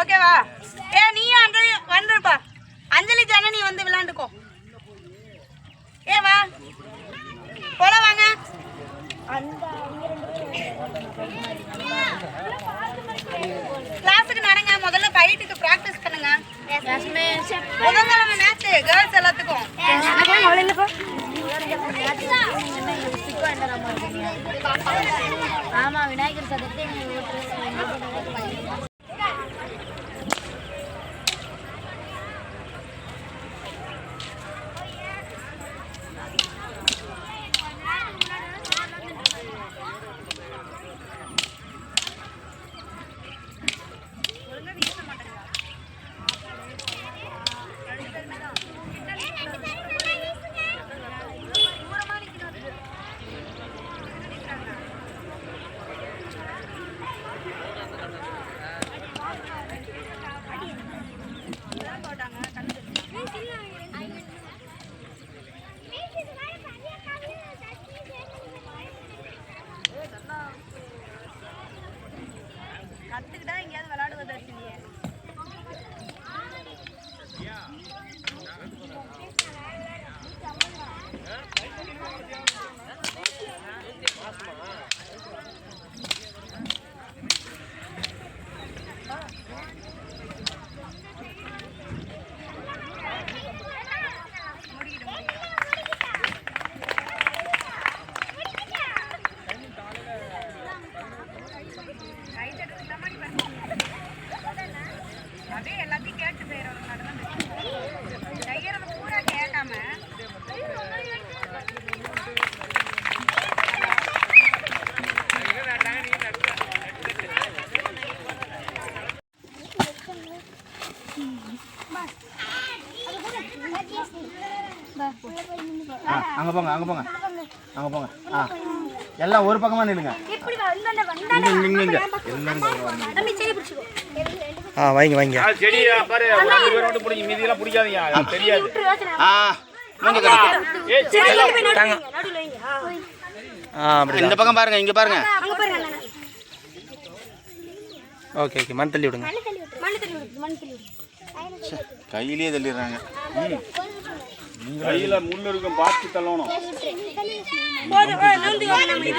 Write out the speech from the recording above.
ஓகேவா? ஏ நீயும் அஞ்சலி வந்துருப்பா. அஞ்சலி தானே நீ வந்து விளாண்டுக்கோ. ஏ வா. போல வாங்க. கிளாஸுக்கு நடங்க. முதல்ல பயிட்டுக்கு ப்ராக்டிஸ் பண்ணுங்க. புதன்கிழமை மேட்ச் கேர்ள்ஸ் எல்லாத்துக்கும். ஆமா விநாயகர் சதுர்த்தி. எல்லாத்தையும் கேட்டு செய்யறவங்க நடந்து செய்யறது பூரா கேட்காம அங்கே போங்க அங்கே போங்க. அங்கே போங்க. ஆ. எல்லாம் ஒரு பக்கமாக நில்லுங்க. இங்கே இங்கே இங்கே. எல்லாரும். ஆ வைங்க வைங்க. இந்த பக்கம் பாருங்க இங்கே பாருங்க. ஓகே ஓகே மண் தள்ளி விடுங்க. கையிலேயே தள்ளிடுறாங்க. கையில முள்ளு இருக்கும் பார்த்து தள்ளணும்.